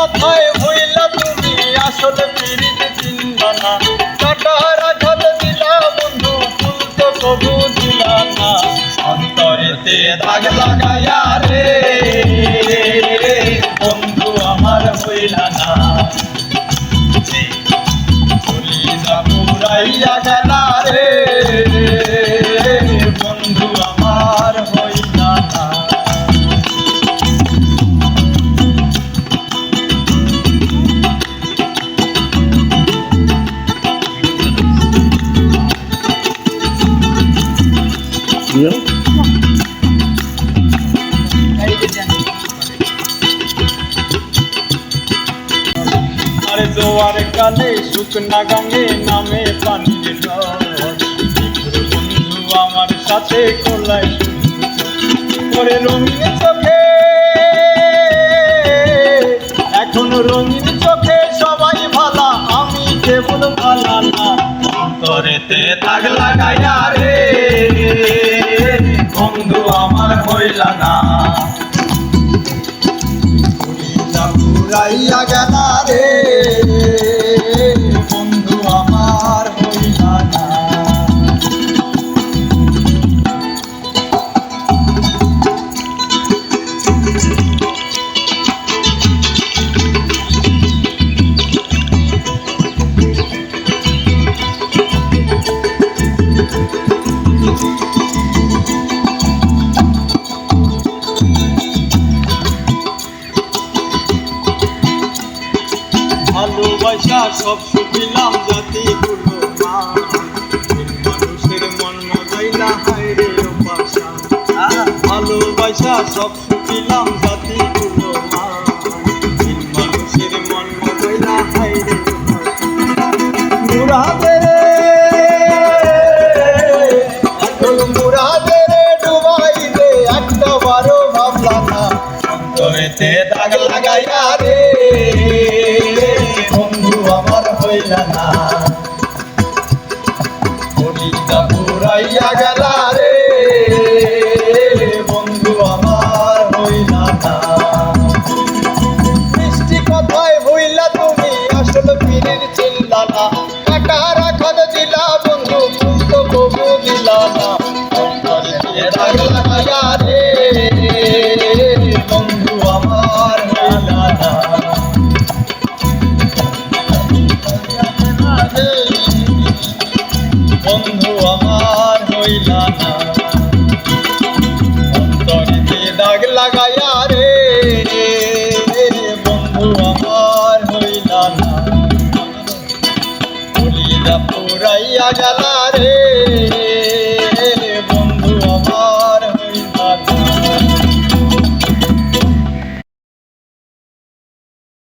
কথায় হইলা তুমি আসলে পিরিত চিন্তা না কাটার আঘাত দিলা, বন্ধু, ফুল তো কবু দিলা না। অন্তরেতে দাগ লাগাইয়া রে। আরে জোয়ার কালে শুকনা গাঙ্গে নামে পানির বন্ধু আমার সাথে কোলাই করে রঙিন চোখে, এখন রঙিন চোখে সবাই ভালা, আমি কেবল ভালা না। অন্তরেতে দাগ লাগাইয়া রে। বন্ধু আমার হইলা না। পুরাইয়া গেলা। ভালোবাসা, সব সুখিলাম জাতি গুলো মানুষের মন মজাইলা হায় রে উপাসা ভালোবাসা, সব সুখিলাম জাতি গুলো মানুষের মন মজাইলা হায় রে মুরাদে মুরাদে রে ডুবাই দে একটা বারো ভাবলা না। বন্ধু আমার হইলা পুরাইয়া গেলা রে। বন্ধু আমার হইলা না। মিষ্টি কথায় হইলা তুমি, আসলে পীরের চিল্লা না কাটা রাখাদ দিলা বন্ধু ফুল তো কবু দিলা না। লাগাইয়া রে। বন্ধু আমার হইলা না। অন্তরিতে দাগ লাগাইয়া রে বন্ধু আমার হইলা না। পুরাইয়া গেলা রে।